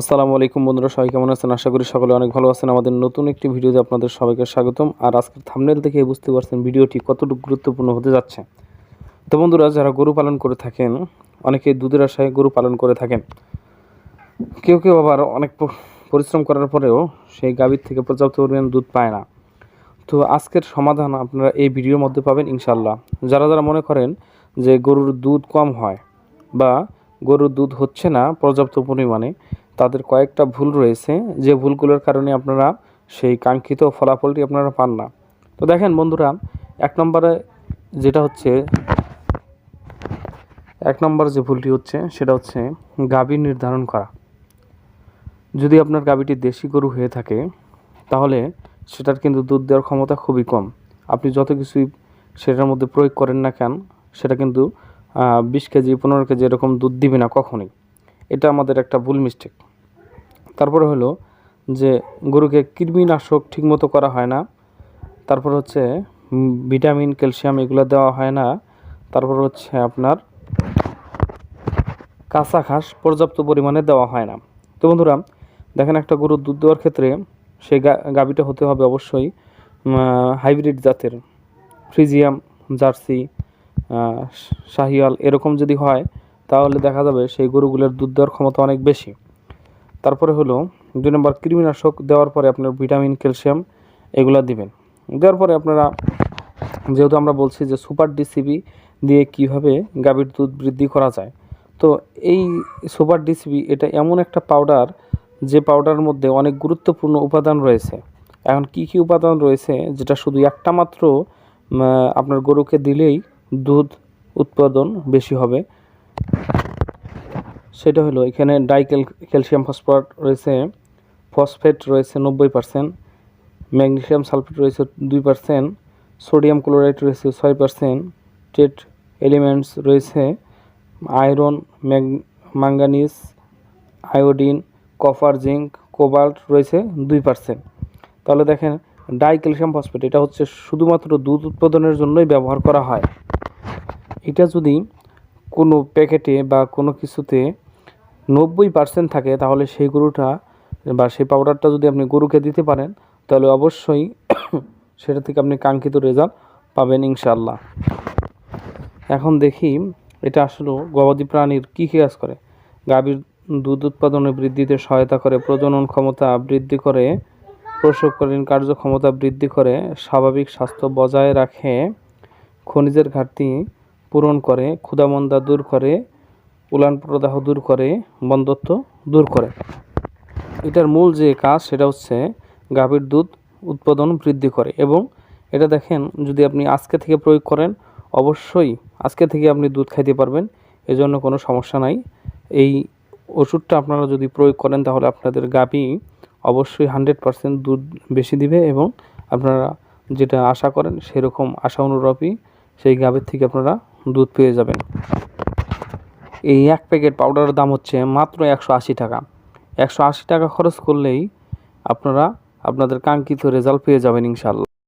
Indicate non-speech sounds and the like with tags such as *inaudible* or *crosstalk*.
আসসালামু আলাইকুম বন্ধুরা, সবাই কেমন আছেন? আশা করি সকলে অনেক ভালো আছেন। আমাদের নতুন একটি ভিডিওতে আপনাদের সবাইকে স্বাগতম। আর আজকের থামনেল থেকে বুঝতে পারছেন ভিডিওটি কতটুকু গুরুত্বপূর্ণ হতে যাচ্ছে। তো বন্ধুরা, যারা গরু পালন করে থাকেন অনেকে দুধের আশায় গরু পালন করে থাকেন। কেউ কেউ আবার অনেক পরিশ্রম করার পরেও সেই গাভীর থেকে পর্যাপ্ত পরিমাণ দুধ পায় না। তো আজকের সমাধান আপনারা এই ভিডিওর মধ্যে পাবেন ইনশাল্লাহ যারা যারা মনে করেন যে গরুর দুধ কম হয় বা গরুর দুধ হচ্ছে না পর্যাপ্ত পরিমাণে তাদের কয়েকটা ভুল রয়েছে। যে ভুলগুলোর কারণে আপনারা সেই কাঙ্ক্ষিত ফলাফলটি আপনারা পান না। তো দেখেন বন্ধুরা, এক নম্বরে যেটা হচ্ছে, এক নম্বর যে ভুলটি হচ্ছে, সেটা হচ্ছে গাভী নির্ধারণ করা। যদি আপনার গাভীটি দেশি গরু হয়ে থাকে, তাহলে সেটার কিন্তু দুধ দেওয়ার ক্ষমতা খুবই কম। আপনি যত কিছুই সেটার মধ্যে প্রয়োগ করেন না কেন, সেটা কিন্তু বিশ কেজি, পনেরো কেজি এরকম দুধ দিবে না কখনোই। এটা আমাদের একটা ভুল মিস্টেক তারপরে হলো যে গরুকে কৃমিনাশক ঠিকমতো করা হয় না। তারপর হচ্ছে ভিটামিন, ক্যালসিয়াম এগুলো দেওয়া হয় না। তারপর হচ্ছে আপনার কাঁচা ঘাস পর্যাপ্ত পরিমাণে দেওয়া হয় না। তো বন্ধুরা, দেখেন একটা গরুর দুধ দেওয়ার ক্ষেত্রে সেই গাভীটা হতে হবে অবশ্যই হাইব্রিড জাতের। ফ্রিজিয়াম, জার্সি শাহিয়াল এরকম যদি হয়, তাহলে দেখা যাবে সেই গরুগুলোর দুধ দেওয়ার ক্ষমতা অনেক বেশি। তারপরে হলো দুই নম্বর কৃমিনাশক দেওয়ার পরে আপনার ভিটামিন, ক্যালসিয়াম এগুলা দিবেন। দেওয়ার পরে আপনারা, যেহেতু আমরা বলছি যে সুপার ডিসিবি দিয়ে কীভাবে গাভীর দুধ বৃদ্ধি করা যায়, তো এই সুপার ডিসিবি এটা এমন একটা পাউডার যে পাউডারের মধ্যে অনেক গুরুত্বপূর্ণ উপাদান রয়েছে। এখন কি কি উপাদান রয়েছে, যেটা শুধু একটা মাত্র আপনার গরুকে দিলেই দুধ উৎপাদন বেশি হবে। সেটা হলো, এখানে ডাইক্যাল ক্যালসিয়াম ফসফেট রয়েছে ফসফেট রয়েছে নব্বই পার্সেন্ট ম্যাগনেসিয়াম সালফেট রয়েছে দুই পার্সেন্ট সোডিয়াম ক্লোরাইড রয়েছে ছয় পার্সেন্ট টেট এলিমেন্টস রয়েছে, iron, mag, manganese, iodine, copper, zinc, cobalt রয়েছে দুই পার্সেন্ট তাহলে দেখেন ডাই ক্যালসিয়াম ফসফেট এটা হচ্ছে শুধুমাত্র দুধ উৎপাদনের জন্যই ব্যবহার করা হয়। এটা যদি কোনো প্যাকেটে বা কোনো কিছুতে নব্বই পার্সেন্ট থাকে, তাহলে সেই গরুটা বা সেই পাউডারটা যদি আপনি গরুকে দিতে পারেন, তাহলে অবশ্যই *coughs* সেটা থেকে আপনি কাঙ্ক্ষিত রেজাল্ট পাবেন ইনশাল্লাহ এখন দেখি এটা আসলে গবাদি প্রাণীর কী কী কাজ করে? গাভীর দুধ উৎপাদনে বৃদ্ধিতে সহায়তা করে, প্রজনন ক্ষমতা বৃদ্ধি করে, প্রসবকালীন কার্যক্ষমতা বৃদ্ধি করে, স্বাভাবিক স্বাস্থ্য বজায় রাখে, খনিজের ঘাটতি পূরণ করে, ক্ষুধামন্দা দূর করে উলান প্রদাহ দূর করে, বন্ধত্ব দূর করে। এটার মূল যে কাজ, সেটা হচ্ছে গাভীর দুধ উৎপাদন বৃদ্ধি করে এবং এটা দেখেন, যদি আপনি আজকে থেকে প্রয়োগ করেন, অবশ্যই আজকে থেকে আপনি দুধ খাইতে পারবেন, এজন্য কোনো সমস্যা নাই। এই ওষুধটা আপনারা যদি প্রয়োগ করেন, তাহলে আপনাদের গাভী অবশ্যই হান্ড্রেড পারসেন্ট দুধ বেশি দিবে এবং আপনারা যেটা আশা করেন, সেরকম আশা অনুরূপই সেই গাভীর থেকে আপনারা দুধ পেয়ে যাবেন। এই এক প্যাকেট পাউডারের দাম হচ্ছে মাত্র একশো আশি টাকা। একশো আশি টাকা খরচ করলেই আপনারা আপনাদের কাঙ্ক্ষিত রেজাল্ট পেয়ে যাবেন ইনশাল্লাহ